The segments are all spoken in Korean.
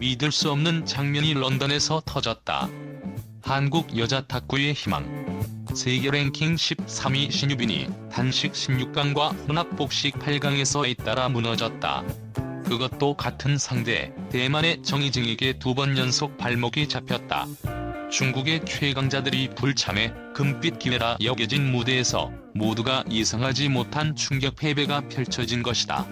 믿을 수 없는 장면이 런던에서 터졌다. 한국 여자 탁구의 희망. 세계 랭킹 13위 신유빈이 단식 16강과 혼합 복식 8강에서 잇따라 무너졌다. 그것도 같은 상대 대만의 정희징에게 두 번 연속 발목이 잡혔다. 중국의 최강자들이 불참해 금빛 기회라 여겨진 무대에서 모두가 예상하지 못한 충격 패배가 펼쳐진 것이다.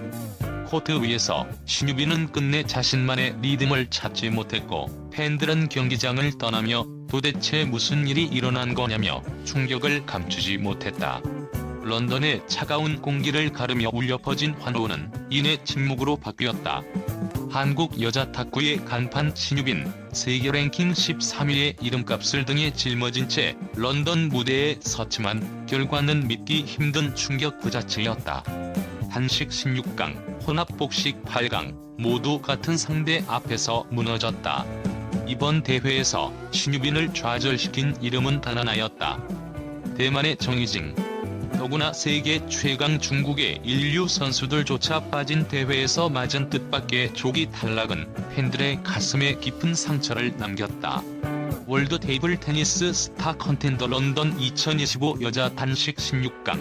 코트 위에서 신유빈은 끝내 자신만의 리듬을 찾지 못했고 팬들은 경기장을 떠나며 도대체 무슨 일이 일어난 거냐며 충격을 감추지 못했다. 런던의 차가운 공기를 가르며 울려 퍼진 환호는 이내 침묵으로 바뀌었다. 한국 여자 탁구의 간판 신유빈, 세계 랭킹 13위의 이름값을 등에 짊어진 채 런던 무대에 섰지만 결과는 믿기 힘든 충격 그 자체였다. 단식 16강, 혼합복식 8강 모두 같은 상대 앞에서 무너졌다. 이번 대회에서 신유빈을 좌절시킨 이름은 단 하나였다. 대만의 정희징. 더구나 세계 최강 중국의 인류 선수들조차 빠진 대회에서 맞은 뜻밖의 조기 탈락은 팬들의 가슴에 깊은 상처를 남겼다. 월드 테이블 테니스 스타 컨텐더 런던 2025 여자 단식 16강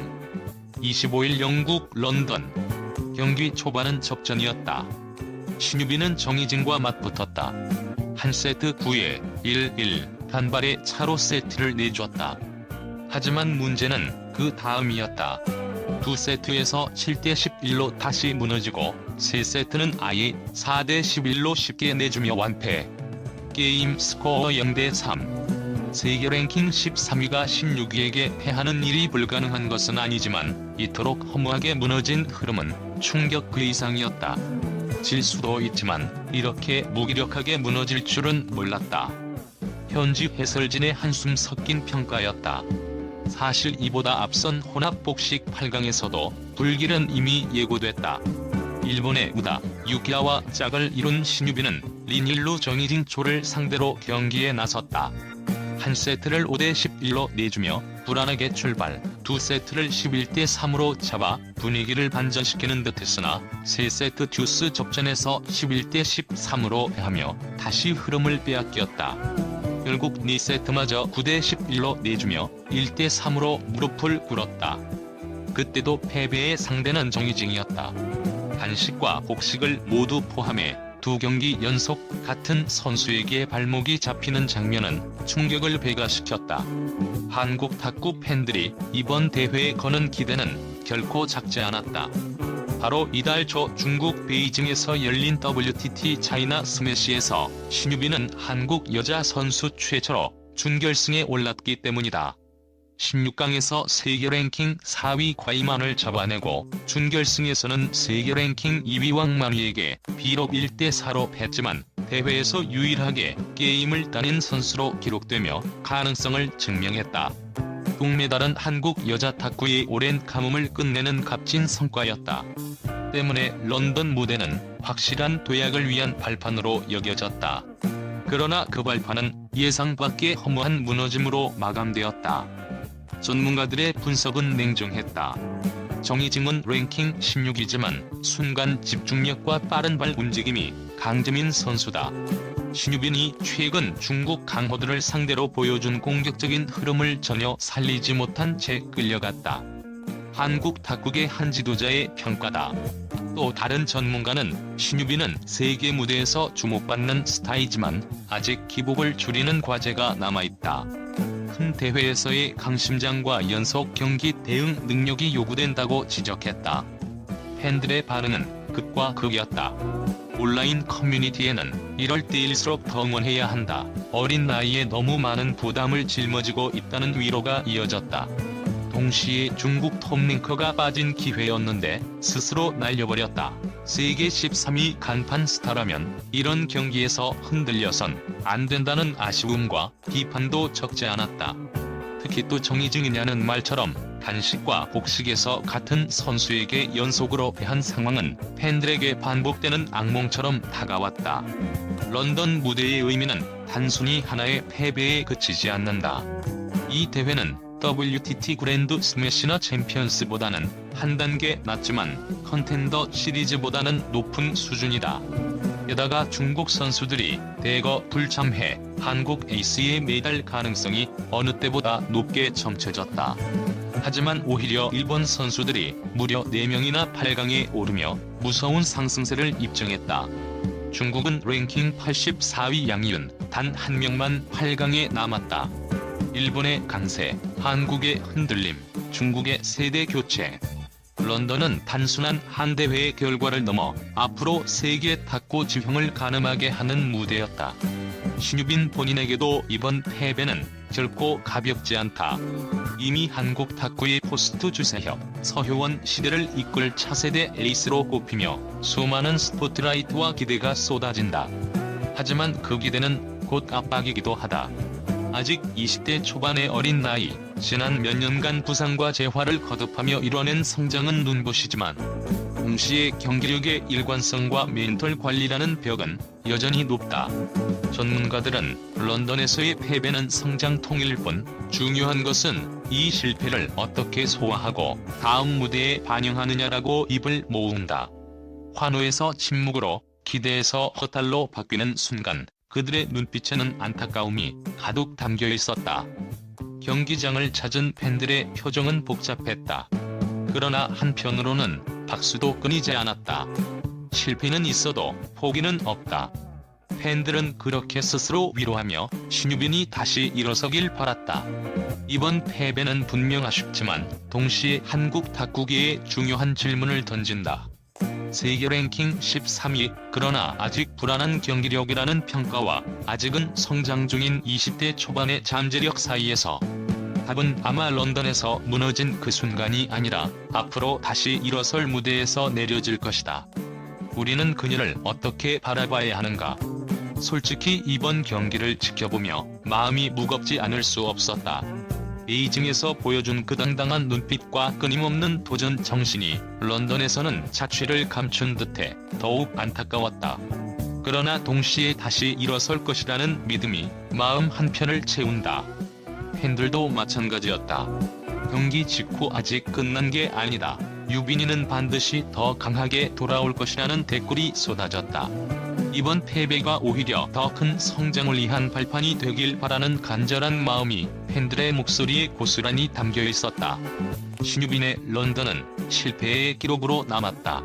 25일 영국 런던 경기 초반은 접전이었다. 신유빈은 정희진과 맞붙었다. 한 세트 9에 1-1 단발의 차로 세트를 내줬다. 하지만 문제는 그 다음이었다. 두 세트에서 7대 11로 다시 무너지고 세 세트는 아예 4대 11로 쉽게 내주며 완패. 게임 스코어 0대 3. 세계 랭킹 13위가 16위에게 패하는 일이 불가능한 것은 아니지만 이토록 허무하게 무너진 흐름은 충격 그 이상이었다. 질 수도 있지만 이렇게 무기력하게 무너질 줄은 몰랐다. 현지 해설진의 한숨 섞인 평가였다. 사실 이보다 앞선 혼합복식 8강에서도 불길은 이미 예고됐다. 일본의 우다, 유키아와 짝을 이룬 신유빈은 린일루 정희진 조를 상대로 경기에 나섰다. 한 세트를 5대 11로 내주며 불안하게 출발, 두 세트를 11대 3으로 잡아 분위기를 반전시키는 듯했으나 세 세트 듀스 접전에서 11대 13으로 패하며 다시 흐름을 빼앗겼다. 결국 2세트마저 9대 11로 내주며 1대 3으로 무릎을 꿇었다. 그때도 패배의 상대는 정희징이었다. 단식과 복식을 모두 포함해 두 경기 연속 같은 선수에게 발목이 잡히는 장면은 충격을 배가시켰다. 한국 탁구 팬들이 이번 대회에 거는 기대는 결코 작지 않았다. 바로 이달 초 중국 베이징에서 열린 WTT 차이나 스매시에서 신유빈은 한국 여자 선수 최초로 준결승에 올랐기 때문이다. 16강에서 세계 랭킹 4위 과이만을 잡아내고 준결승에서는 세계 랭킹 2위 왕만위에게 비록 1대4로 패했지만 대회에서 유일하게 게임을 따낸 선수로 기록되며 가능성을 증명했다. 동메달은 한국 여자 탁구의 오랜 가뭄을 끝내는 값진 성과였다. 때문에 런던 무대는 확실한 도약을 위한 발판으로 여겨졌다. 그러나 그 발판은 예상 밖의 허무한 무너짐으로 마감되었다. 전문가들의 분석은 냉정했다. 정희징은 랭킹 16이지만 순간 집중력과 빠른 발 움직임이 강점인 선수다. 신유빈이 최근 중국 강호들을 상대로 보여준 공격적인 흐름을 전혀 살리지 못한 채 끌려갔다. 한국 탁구계 한 지도자의 평가다. 또 다른 전문가는 신유빈은 세계 무대에서 주목받는 스타이지만 아직 기복을 줄이는 과제가 남아있다. 큰 대회에서의 강심장과 연속 경기 대응 능력이 요구된다고 지적했다. 팬들의 반응은 극과 극이었다. 온라인 커뮤니티에는 이럴 때일수록 더 응원해야 한다. 어린 나이에 너무 많은 부담을 짊어지고 있다는 위로가 이어졌다. 동시에 중국 톱링커가 빠진 기회였는데 스스로 날려버렸다. 세계 13위 간판 스타라면 이런 경기에서 흔들려선 안 된다는 아쉬움과 비판도 적지 않았다. 특히 또 정의증이냐는 말처럼 단식과 복식에서 같은 선수에게 연속으로 패한 상황은 팬들에게 반복되는 악몽처럼 다가왔다. 런던 무대의 의미는 단순히 하나의 패배에 그치지 않는다. 이 대회는 WTT 그랜드 스매시나 챔피언스보다는 한 단계 낮지만 컨텐더 시리즈보다는 높은 수준이다. 게다가 중국 선수들이 대거 불참해 한국 에이스의 메달 가능성이 어느 때보다 높게 점쳐졌다. 하지만 오히려 일본 선수들이 무려 4명이나 8강에 오르며 무서운 상승세를 입증했다. 중국은 랭킹 84위 양이윤 단한 명만 8강에 남았다. 일본의 강세, 한국의 흔들림, 중국의 세대 교체. 런던은 단순한 한 대회의 결과를 넘어 앞으로 세계 탁구 지형을 가늠하게 하는 무대였다. 신유빈 본인에게도 이번 패배는 결코 가볍지 않다. 이미 한국 탁구의 포스트 주세혁, 서효원 시대를 이끌 차세대 에이스로 꼽히며 수많은 스포트라이트와 기대가 쏟아진다. 하지만 그 기대는 곧 압박이기도 하다. 아직 20대 초반의 어린 나이, 지난 몇 년간 부상과 재활을 거듭하며 이뤄낸 성장은 눈부시지만 동시에 경기력의 일관성과 멘털 관리라는 벽은 여전히 높다. 전문가들은 런던에서의 패배는 성장 통일 뿐 중요한 것은 이 실패를 어떻게 소화하고 다음 무대에 반영하느냐라고 입을 모은다. 환호에서 침묵으로 기대에서 허탈로 바뀌는 순간 그들의 눈빛에는 안타까움이 가득 담겨 있었다. 경기장을 찾은 팬들의 표정은 복잡했다. 그러나 한편으로는 박수도 끊이지 않았다. 실패는 있어도 포기는 없다. 팬들은 그렇게 스스로 위로하며 신유빈이 다시 일어서길 바랐다. 이번 패배는 분명 아쉽지만 동시에 한국 탁구계에 중요한 질문을 던진다. 세계 랭킹 13위 그러나 아직 불안한 경기력이라는 평가와 아직은 성장 중인 20대 초반의 잠재력 사이에서 답은 아마 런던에서 무너진 그 순간이 아니라 앞으로 다시 일어설 무대에서 내려질 것이다. 우리는 그녀를 어떻게 바라봐야 하는가? 솔직히 이번 경기를 지켜보며 마음이 무겁지 않을 수 없었다. 베이징에서 보여준 그 당당한 눈빛과 끊임없는 도전 정신이 런던에서는 자취를 감춘 듯해 더욱 안타까웠다. 그러나 동시에 다시 일어설 것이라는 믿음이 마음 한편을 채운다. 팬들도 마찬가지였다. 경기 직후 아직 끝난 게 아니다. 유빈이는 반드시 더 강하게 돌아올 것이라는 댓글이 쏟아졌다. 이번 패배가 오히려 더 큰 성장을 위한 발판이 되길 바라는 간절한 마음이 팬들의 목소리에 고스란히 담겨 있었다. 신유빈의 런던은 실패의 기록으로 남았다.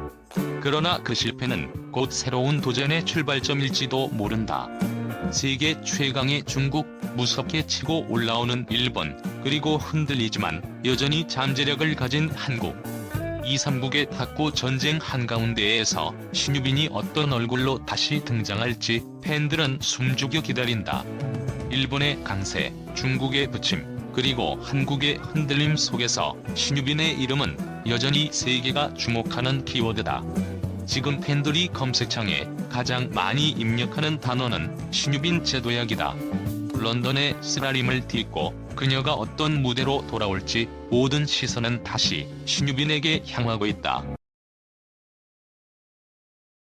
그러나 그 실패는 곧 새로운 도전의 출발점일지도 모른다. 세계 최강의 중국, 무섭게 치고 올라오는 일본, 그리고 흔들리지만 여전히 잠재력을 가진 한국. 2, 3국의 탁구 전쟁 한가운데에서 신유빈이 어떤 얼굴로 다시 등장할지 팬들은 숨죽여 기다린다. 일본의 강세, 중국의 부침, 그리고 한국의 흔들림 속에서 신유빈의 이름은 여전히 세계가 주목하는 키워드다. 지금 팬들이 검색창에 가장 많이 입력하는 단어는 신유빈 제도약이다. 런던의 쓰라림을 딛고 그녀가 어떤 무대로 돌아올지 모든 시선은 다시 신유빈에게 향하고 있다.